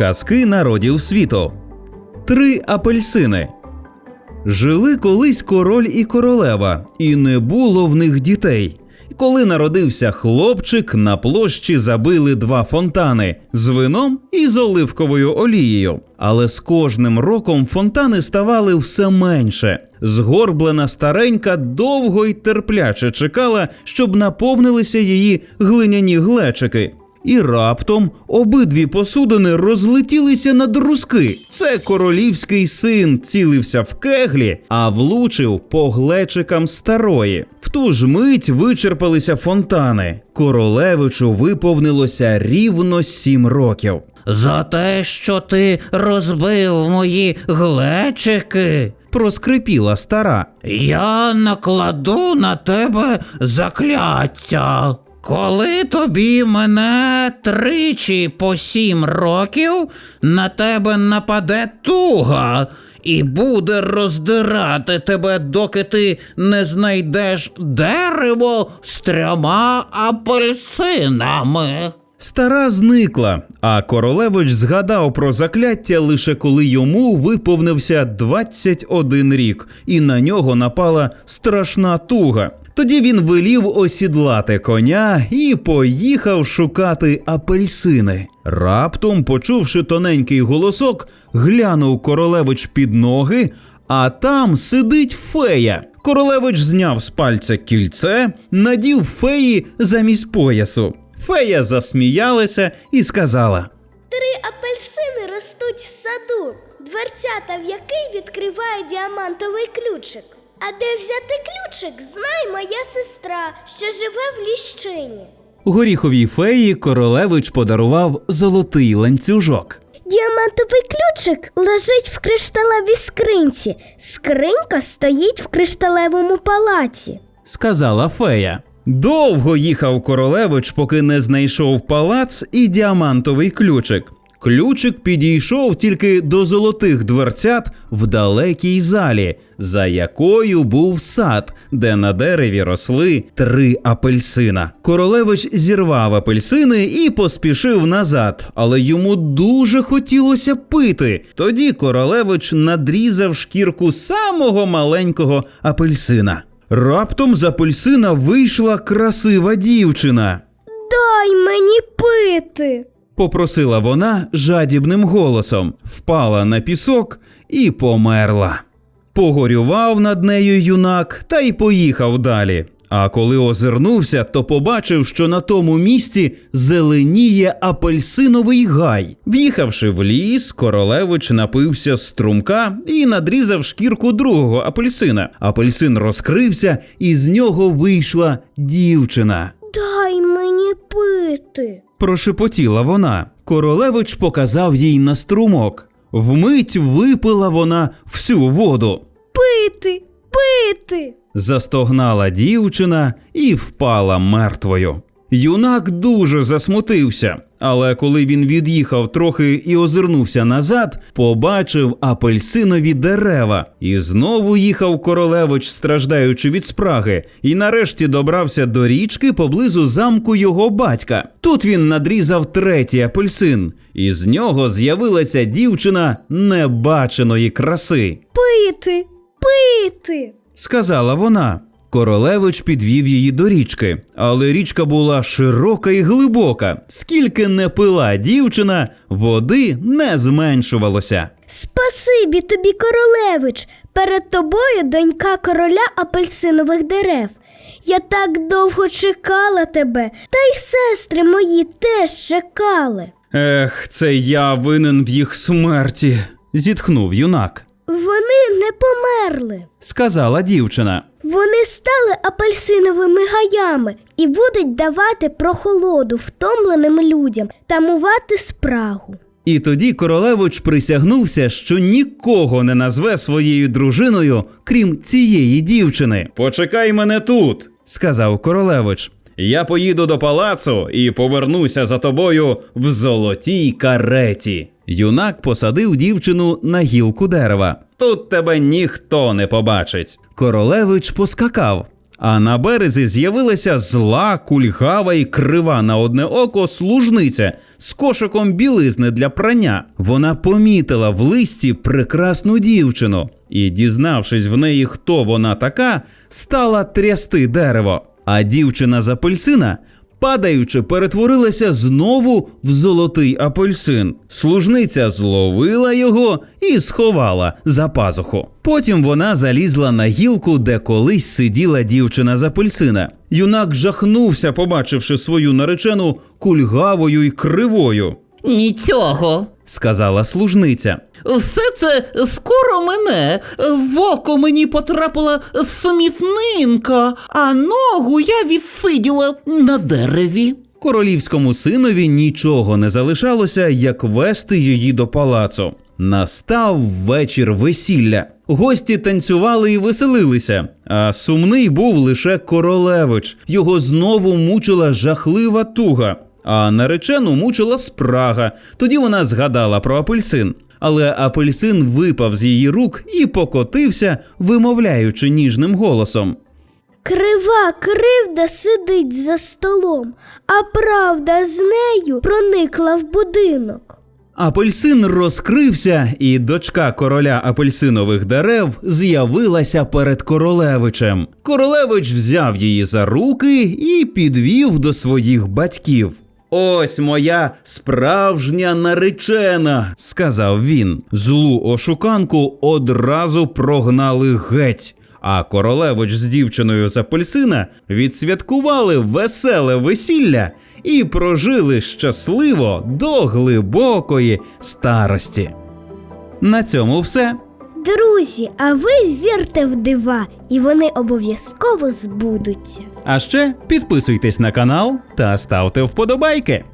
Казки народів світу. Три апельсини. Жили колись король і королева, і не було в них дітей. Коли народився хлопчик, на площі забили два фонтани з вином і з оливковою олією. Але з кожним роком фонтани ставали все менше. Згорблена старенька довго й терпляче чекала, щоб наповнилися її глиняні глечики. І раптом обидві посудини розлетілися на друзки. Це королівський син цілився в кеглі, а влучив по глечикам старої. В ту ж мить вичерпалися фонтани. Королевичу виповнилося рівно сім років. За те, що ти розбив мої глечики, Проскрипіла стара. я накладу на тебе закляття. Коли тобі мене тричі по сім років, на тебе нападе туга і буде роздирати тебе, доки ти не знайдеш дерево з трьома апельсинами. Стара зникла, а королевич згадав про закляття лише коли йому виповнився 21 рік, і на нього напала страшна туга. Тоді він велів осідлати коня і поїхав шукати апельсини. Раптом, почувши тоненький голосок, глянув королевич під ноги, а там сидить фея. Королевич зняв з пальця кільце, надів феї замість поясу. Фея засміялася і сказала: Три апельсини ростуть в саду, дверцята в який відкриває діамантовий ключик. А де взяти ключик, знає моя сестра, що живе в ліщині. Горіховій феї королевич подарував золотий ланцюжок. Діамантовий ключик лежить в кришталевій скринці. Скринька стоїть в кришталевому палаці. сказала фея. Довго їхав королевич, поки не знайшов палац і діамантовий ключик. Ключик підійшов тільки до золотих дверцят в далекій залі, за якою був сад, де на дереві росли три апельсина. Королевич зірвав апельсини і поспішив назад, але йому дуже хотілося пити. Тоді королевич надрізав шкірку самого маленького апельсина. Раптом з апельсина вийшла красива дівчина. Дай мені пити. Попросила вона жадібним голосом, впала на пісок і померла. Погорював над нею юнак та й поїхав далі. А коли озирнувся, то побачив, що на тому місці зеленіє апельсиновий гай. В'їхавши в ліс, королевич напився струмка і надрізав шкірку другого апельсина. Апельсин розкрився, і з нього вийшла дівчина. Дай мені пити. Прошепотіла вона. Королевич показав їй на струмок. Вмить випила вона всю воду. Пити, пити. Застогнала дівчина і впала мертвою. Юнак дуже засмутився, але коли він від'їхав трохи і озирнувся назад, побачив апельсинові дерева і знову їхав королевич, страждаючи від спраги, і нарешті добрався до річки поблизу замку його батька. Тут він надрізав третій апельсин, і з нього з'явилася дівчина небаченої краси. Пити, пити. сказала вона. Королевич підвів її до річки, але річка була широка і глибока. Скільки не пила дівчина, води не зменшувалося. Спасибі тобі, королевич. Перед тобою донька короля апельсинових дерев. Я так довго чекала тебе, та й сестри мої теж чекали. Ех, це я винен в їх смерті, зітхнув юнак. Вони не померли. Сказала дівчина. Вони стали апельсиновими гаями і будуть давати прохолоду втомленим людям тамувати спрагу. І тоді королевич присягнувся, що нікого не назве своєю дружиною, крім цієї дівчини. Почекай мене тут, сказав королевич. Я поїду до палацу і повернуся за тобою в золотій кареті. Юнак посадив дівчину на гілку дерева. Тут тебе ніхто не побачить. Королевич поскакав, А на березі з'явилася зла, кульгава і крива на одне око служниця з кошиком білизни для прання. Вона помітила в листі прекрасну дівчину і, дізнавшись в неї, хто вона така, стала трясти дерево. А дівчина з апельсина падаючи, перетворилася знову в золотий апельсин. Служниця зловила його і сховала за пазуху. Потім вона залізла на гілку, де колись сиділа дівчина з апельсина. Юнак жахнувся, побачивши свою наречену кульгавою й кривою. Нічого. Сказала служниця. Все це скоро мене. В око мені потрапила смітнинка, а ногу я відсиділа на дереві. Королівському синові нічого не залишалося, як вести її до палацу. Настав вечір весілля. Гості танцювали і веселилися, а сумний був лише королевич. Його знову мучила жахлива туга, а наречену мучила спрага. Тоді вона згадала про апельсин. Але апельсин випав з її рук і покотився, вимовляючи ніжним голосом. Крива кривда сидить за столом, а правда з нею проникла в будинок. Апельсин розкрився, і дочка короля апельсинових дерев з'явилася перед королевичем. Королевич взяв її за руки і підвів до своїх батьків. Ось моя справжня наречена, сказав він. Злу ошуканку одразу прогнали геть. А королевич з дівчиною з апельсина відсвяткували веселе весілля і прожили щасливо до глибокої старості. На цьому все. Друзі, а ви вірте в дива, і вони обов'язково збудуться. А ще підписуйтесь на канал та ставте вподобайки.